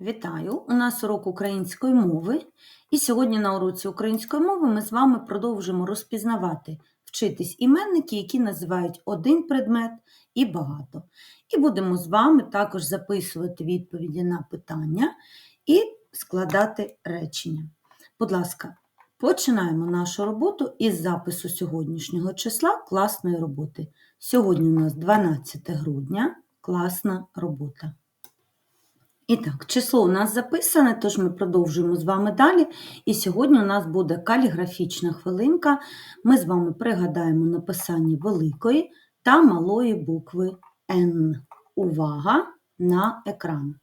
Вітаю! У нас урок української мови, і сьогодні на уроці української мови ми з вами продовжимо розпізнавати, вчитись іменники, які називають один предмет і багато. І будемо з вами також записувати відповіді на питання і складати речення. Будь ласка, починаємо нашу роботу із запису сьогоднішнього числа класної роботи. Сьогодні у нас 12 грудня, класна робота. І так, число у нас записане, тож ми продовжуємо з вами далі. І сьогодні у нас буде каліграфічна хвилинка. Ми з вами пригадаємо написання великої та малої букви Н. Увага на екран.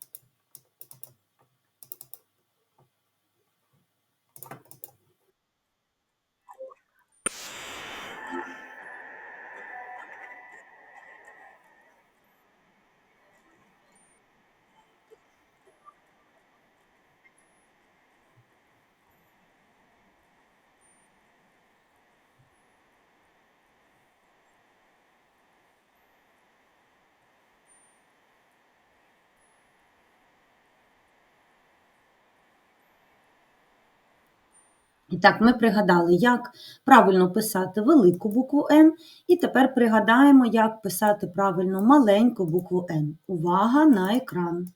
І так, ми пригадали, як правильно писати велику букву Н, і тепер пригадаємо, як писати правильно маленьку букву Н. Увага на екран.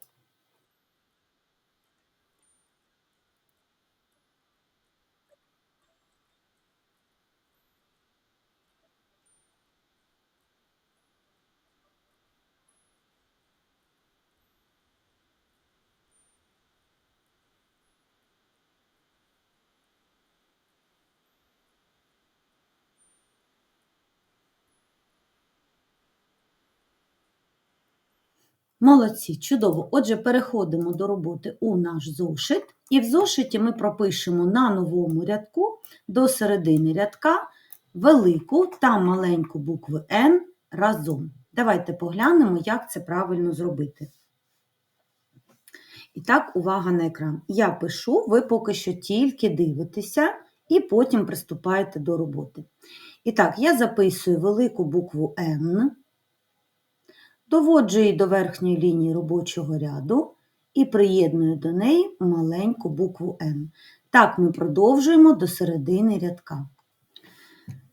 Молодці, чудово. Отже, переходимо до роботи у наш зошит. І в зошиті ми пропишемо на новому рядку до середини рядка велику та маленьку букви Н разом. Давайте поглянемо, як це правильно зробити. І так, увага на екран. Я пишу, ви поки що тільки дивитеся і потім приступаєте до роботи. І так, я записую велику букву Н. Доводжу її до верхньої лінії робочого ряду і приєдную до неї маленьку букву Н. Так ми продовжуємо до середини рядка.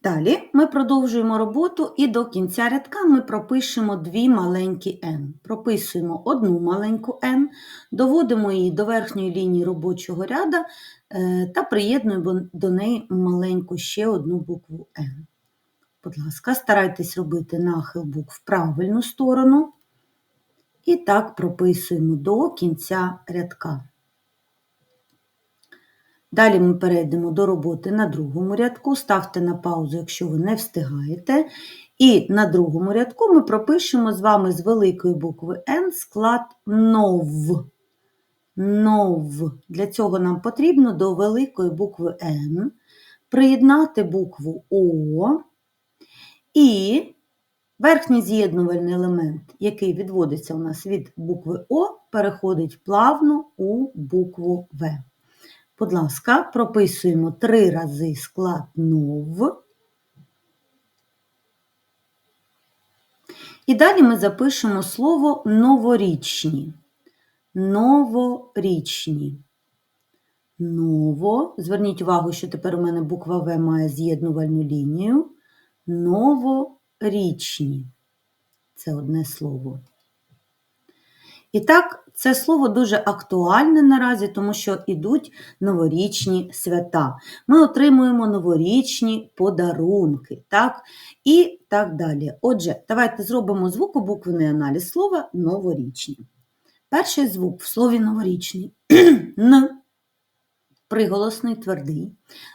Далі ми продовжуємо роботу і до кінця рядка ми пропишемо дві маленькі Н. Прописуємо одну маленьку Н, доводимо її до верхньої лінії робочого ряду е, та приєднуємо до неї маленьку ще одну букву Н. Будь ласка, старайтесь робити нахил букв в правильну сторону. І так прописуємо до кінця рядка. Далі ми перейдемо до роботи на другому рядку. Ставте на паузу, якщо ви не встигаєте. І на другому рядку ми пропишемо з вами з великої букви Н склад нов. Нов. Для цього нам потрібно до великої букви Н приєднати букву О. І верхній з'єднувальний елемент, який відводиться у нас від букви О, переходить плавно у букву В. Будь ласка, прописуємо три рази склад нов. І далі ми запишемо слово новорічні. Новорічні. Ново. Зверніть увагу, що тепер у мене буква В має з'єднувальну лінію новорічні. Це одне слово. І так, це слово дуже актуальне наразі, тому що йдуть новорічні свята. Ми отримуємо новорічні подарунки, так? І так далі. Отже, давайте зробимо звукобуквений аналіз слова новорічні. Перший звук в слові новорічний Н, приголосний твердий,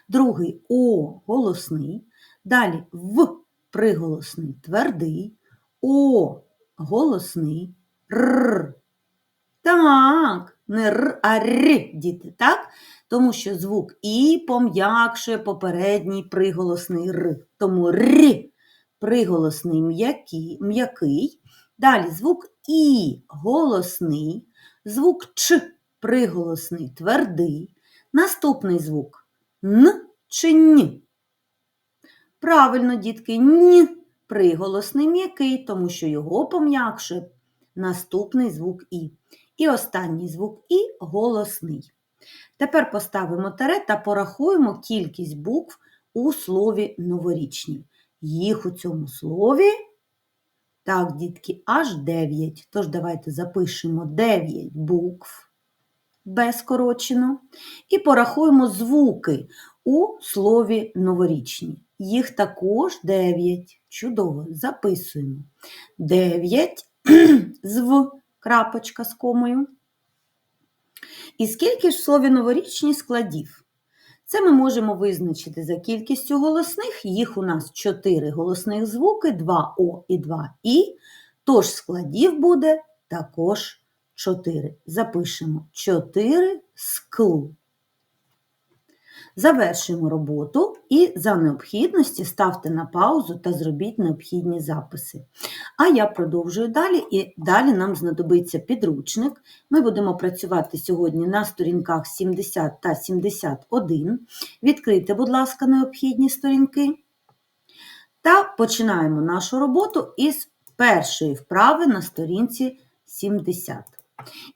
другий О голосний, далі В приголосний твердий, О голосний, Р. Так, не Р, а Р, діти, так? Тому що звук І пом'якшує попередній приголосний Р. Тому Р приголосний м'який. Далі звук І голосний, звук Ч приголосний твердий. Наступний звук Н чи Н. Правильно, дітки, н приголосний м'який, тому що його пом'якшує наступний звук І. І останній звук І голосний. Тепер поставимо таре та порахуємо кількість букв у слові новорічні. Їх у цьому слові, так, дітки, аж 9. Тож давайте запишемо 9 букв без скорочено. І порахуємо звуки у слові новорічні. Їх також 9. Чудово, записуємо. 9 з крапочка з комою. І скільки ж в слові новорічні складів? Це ми можемо визначити за кількістю голосних. Їх у нас 4 голосних звуки, 2 О і 2 І. Тож складів буде також 4. Запишемо 4 скл. Завершуємо роботу і за необхідності ставте на паузу та зробіть необхідні записи. А я продовжую далі, і далі нам знадобиться підручник. Ми будемо працювати сьогодні на сторінках 70 та 71. Відкрийте, будь ласка, необхідні сторінки. Та починаємо нашу роботу із першої вправи на сторінці 70.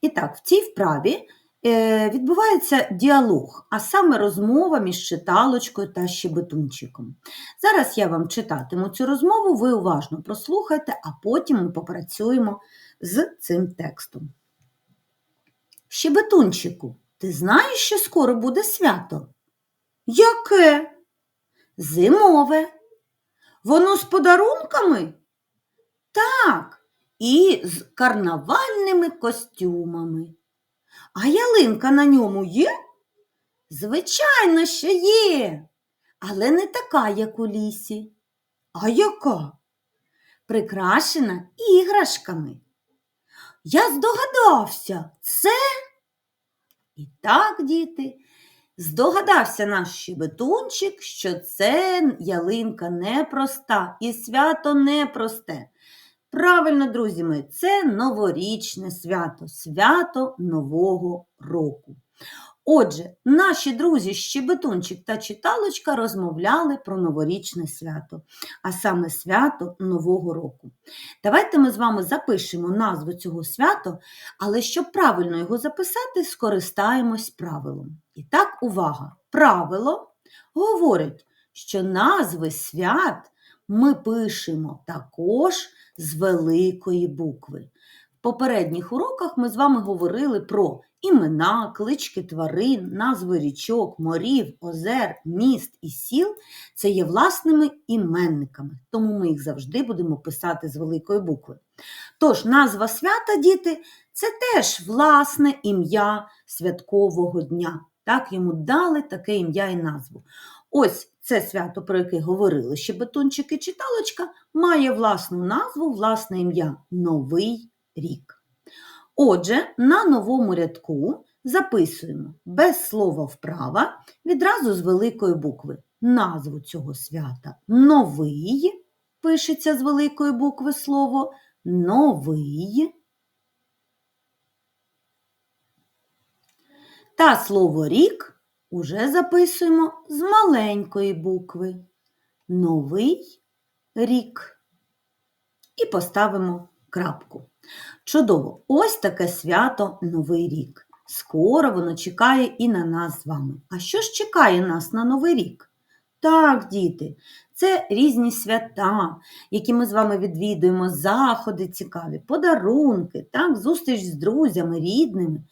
І так, в цій вправі відбувається діалог, а саме розмова між читалочкою та щебетунчиком. Зараз я вам читатиму цю розмову, ви уважно прослухайте, а потім ми попрацюємо з цим текстом. Щебетунчику, ти знаєш, що скоро буде свято? Яке? Зимове. Воно з подарунками? Так, і з карнавальними костюмами. А ялинка на ньому є? Звичайно, що є, але не така, як у лісі. А яка? Прикрашена іграшками. Я здогадався, це. І так, діти, здогадався наш щебетунчик, що це ялинка непроста і свято непросте. Правильно, друзі мої, це новорічне свято, свято Нового року. Отже, наші друзі Щебетунчик та Читалочка розмовляли про новорічне свято, а саме свято Нового року. Давайте ми з вами запишемо назву цього свята, але щоб правильно його записати, скористаємось правилом. І так, увага! Правило говорить, що назви свят ми пишемо також з великої букви. В попередніх уроках ми з вами говорили про імена, клички тварин, назви річок, морів, озер, міст і сіл. Це є власними іменниками, тому ми їх завжди будемо писати з великої букви. Тож, назва свята, діти, це теж власне ім'я святкового дня. Так йому дали таке ім'я і назву. Ось це свято, про яке говорили ще бетончик і читалочка, має власну назву, власне ім'я Новий рік. Отже, на новому рядку записуємо без слова вправа відразу з великої букви. Назву цього свята новий, пишеться з великої букви слово новий. Та слово рік уже записуємо з маленької букви. Новий рік. І поставимо крапку. Чудово! Ось таке свято Новий рік. Скоро воно чекає і на нас з вами. А що ж чекає нас на Новий рік? Так, діти, це різні свята, які ми з вами відвідуємо, заходи цікаві, подарунки, так, зустріч з друзями, рідними.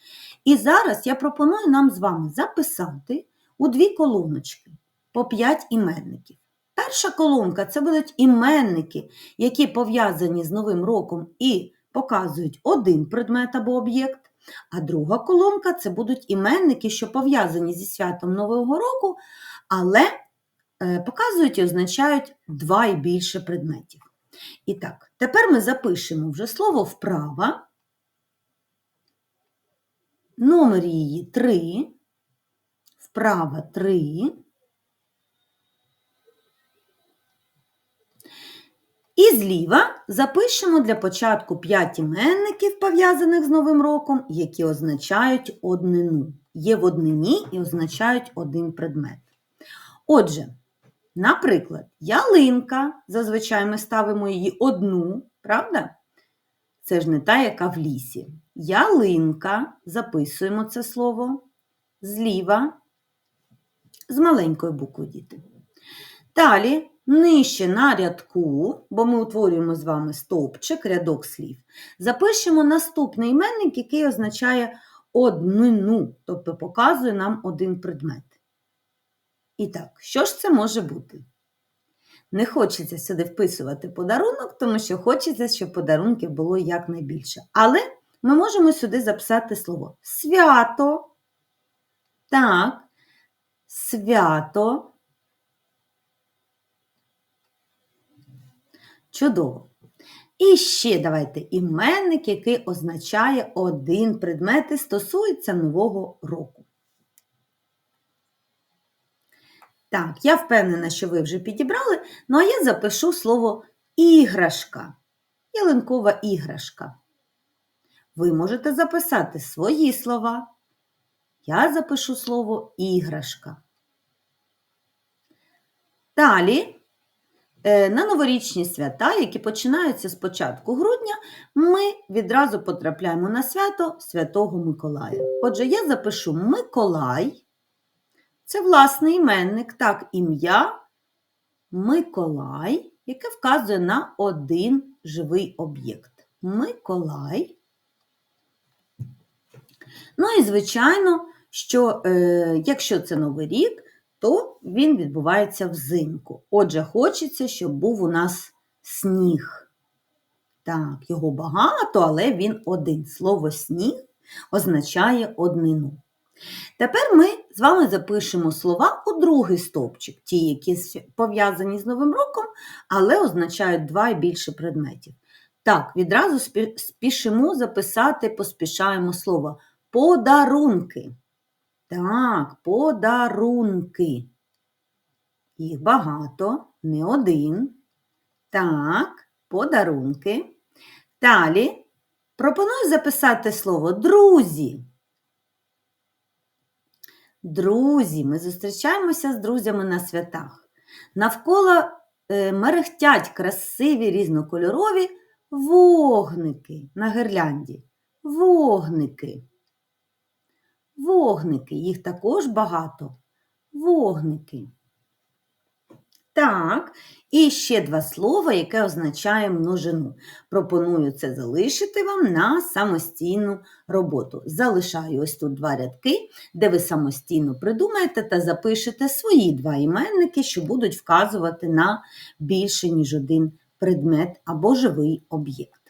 І зараз я пропоную нам з вами записати у дві колоночки по п'ять іменників. Перша колонка це будуть іменники, які пов'язані з Новим роком і показують один предмет або об'єкт. А друга колонка це будуть іменники, що пов'язані зі святом Нового року, але показують і означають два і більше предметів. І так, тепер ми запишемо вже слово вправа. Номер її 3, вправа 3. І зліва запишемо для початку 5 іменників, пов'язаних з Новим роком, які означають однину. Є в однині і означають один предмет. Отже, наприклад, ялинка, зазвичай ми ставимо її одну, правда? Це ж не та, яка в лісі. ялинка, записуємо це слово, зліва, з маленької букви діти. Далі, нижче на рядку, бо ми утворюємо з вами стовпчик, рядок слів, запишемо наступний іменник, який означає однину, тобто показує нам один предмет. І так, що ж це може бути? Не хочеться сюди вписувати подарунок, тому що хочеться, щоб подарунків було якнайбільше. Але ми можемо сюди записати слово свято. Так, свято. Чудово. І ще давайте іменник, який означає один предмет і стосується нового року. Так, я впевнена, що ви вже підібрали, ну а я запишу слово іграшка. Ялинкова іграшка. Ви можете записати свої слова. Я запишу слово іграшка. Далі, е, на новорічні свята, які починаються з початку грудня, ми відразу потрапляємо на свято Святого Миколая. Отже, я запишу Миколай. Це власний іменник, так, ім'я Миколай, яке вказує на один живий об'єкт. Миколай. Ну і, звичайно, що е, якщо це Новий рік, то він відбувається взимку. Отже, хочеться, щоб був у нас сніг. Так, його багато, але він один. Слово сніг означає однину. Тепер ми з вами запишемо слова у другий стовпчик, ті, які пов'язані з Новим роком, але означають два і більше предметів. Так, відразу спішимо записати, поспішаємо слово подарунки. Так, подарунки. Їх багато, не один. Так, подарунки. Далі пропоную записати слово друзі. Друзі, ми зустрічаємося з друзями на святах. Навколо е, мерехтять красиві різнокольорові вогники на гирлянді. Вогники. Вогники, їх також багато. Вогники. Так, і ще два слова, яке означає множину. Пропоную це залишити вам на самостійну роботу. Залишаю ось тут два рядки, де ви самостійно придумаєте та запишете свої два іменники, що будуть вказувати на більше, ніж один предмет або живий об'єкт.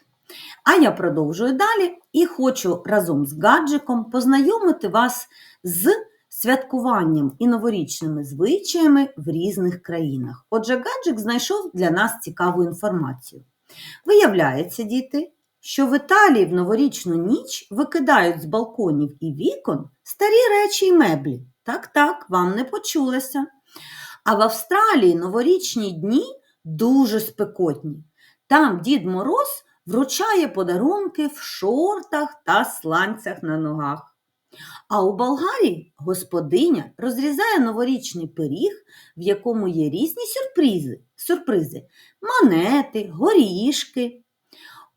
А я продовжую далі і хочу разом з гаджиком познайомити вас з святкуванням і новорічними звичаями в різних країнах. Отже, гаджик знайшов для нас цікаву інформацію. Виявляється, діти, що в Італії в новорічну ніч викидають з балконів і вікон старі речі й меблі. Так, так, вам не почулося. А в Австралії новорічні дні дуже спекотні. Там Дід Мороз вручає подарунки в шортах та сланцях на ногах. А у Болгарії господиня розрізає новорічний пиріг, в якому є різні сюрпризи, сюрпризи монети, горішки.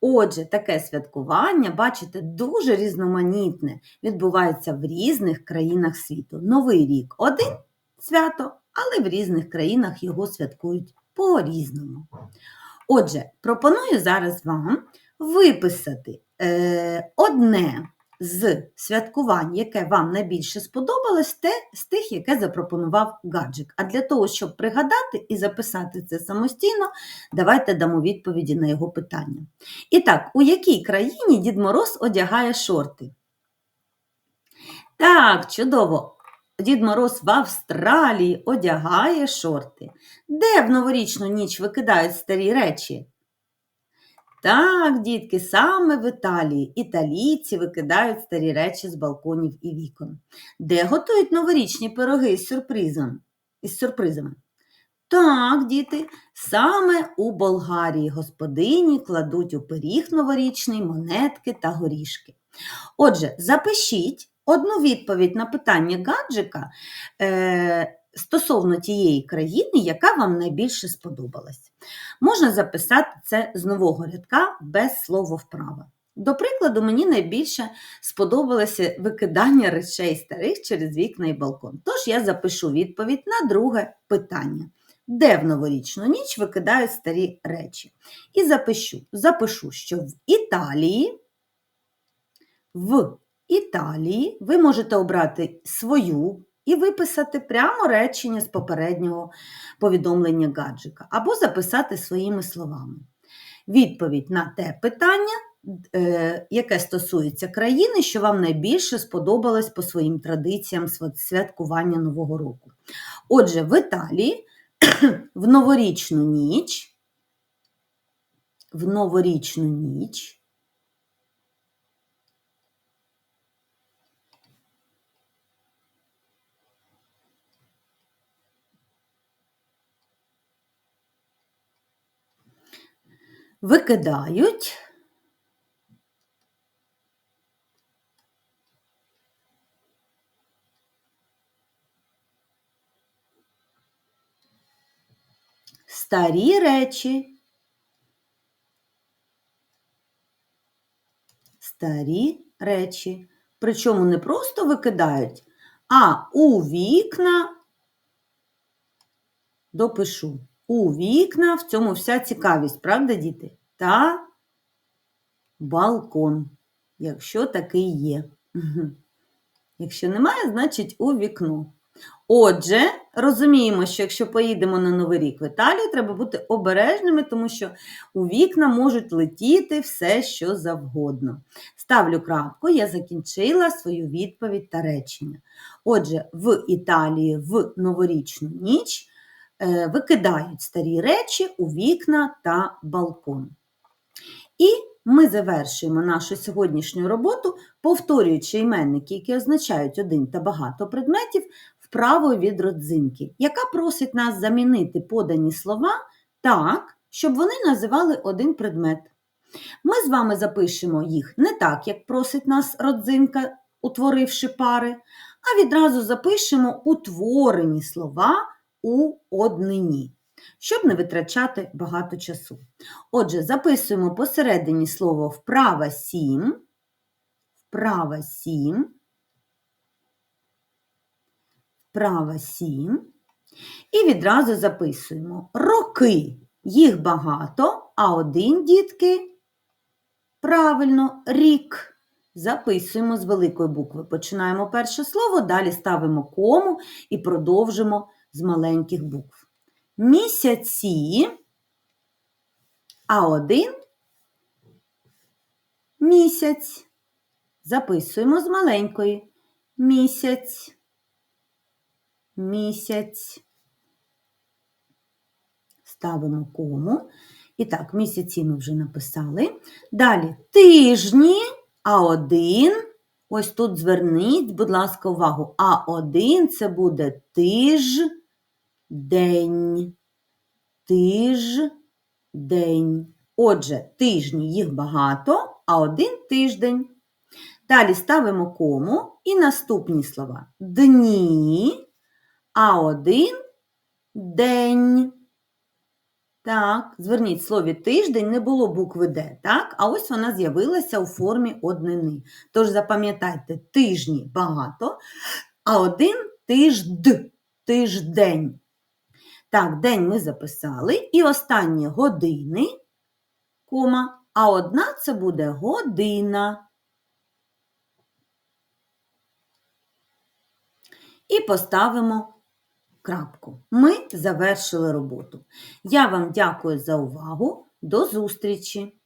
Отже, таке святкування, бачите, дуже різноманітне, відбувається в різних країнах світу. Новий рік один свято, але в різних країнах його святкують по-різному. Отже, пропоную зараз вам виписати е, одне з святкувань, яке вам найбільше сподобалось, те з тих, яке запропонував гаджик. А для того, щоб пригадати і записати це самостійно, давайте дамо відповіді на його питання. І так, у якій країні Дід Мороз одягає шорти? Так, чудово! Дід Мороз в Австралії одягає шорти. Де в новорічну ніч викидають старі речі? Так, дітки, саме в Італії італійці викидають старі речі з балконів і вікон. Де готують новорічні пироги з сюрпризом? із сюрпризами? Так, діти, саме у Болгарії господині кладуть у пиріг новорічний монетки та горішки. Отже, запишіть одну відповідь на питання гаджика. Е стосовно тієї країни, яка вам найбільше сподобалась. Можна записати це з нового рядка без слова вправа. До прикладу, мені найбільше сподобалося викидання речей старих через вікна і балкон. Тож я запишу відповідь на друге питання. Де в новорічну ніч викидають старі речі? І запишу, запишу, що в Італії, в Італії ви можете обрати свою і виписати прямо речення з попереднього повідомлення гаджика, або записати своїми словами. Відповідь на те питання, е, яке стосується країни, що вам найбільше сподобалось по своїм традиціям святкування Нового року. Отже, в Італії в новорічну ніч, в новорічну ніч викидають старі речі. Старі речі. Причому не просто викидають, а у вікна допишу. У вікна, в цьому вся цікавість, правда, діти? Та балкон, якщо такий є. Якщо немає, значить у вікно. Отже, розуміємо, що якщо поїдемо на Новий рік в Італію, треба бути обережними, тому що у вікна можуть летіти все, що завгодно. Ставлю крапку, я закінчила свою відповідь та речення. Отже, в Італії в новорічну ніч викидають старі речі у вікна та балкон. І ми завершуємо нашу сьогоднішню роботу, повторюючи іменники, які означають один та багато предметів, вправою від родзинки, яка просить нас замінити подані слова так, щоб вони називали один предмет. Ми з вами запишемо їх не так, як просить нас родзинка, утворивши пари, а відразу запишемо утворені слова у однині, щоб не витрачати багато часу. Отже, записуємо посередині слово вправа 7, вправа 7, вправа 7. І відразу записуємо роки. Їх багато, а один, дітки, правильно, рік. Записуємо з великої букви. Починаємо перше слово, далі ставимо кому і продовжимо з маленьких букв. Місяці, а один місяць. Записуємо з маленької. Місяць, місяць. Ставимо кому. І так, місяці ми вже написали. Далі тижні, а один. Ось тут зверніть, будь ласка, увагу. А один це буде тиждень. Тиждень. Отже, тижні їх багато, а один тиждень. Далі ставимо кому і наступні слова. Дні, а один день. Так, зверніть, в слові тиждень не було букви Д, так? А ось вона з'явилася у формі однини. Тож запам'ятайте, тижні багато, а один тижд, тиждень. Так, день ми записали. І останні години, кома, а одна це буде година. І поставимо крапку. Ми завершили роботу. Я вам дякую за увагу. До зустрічі!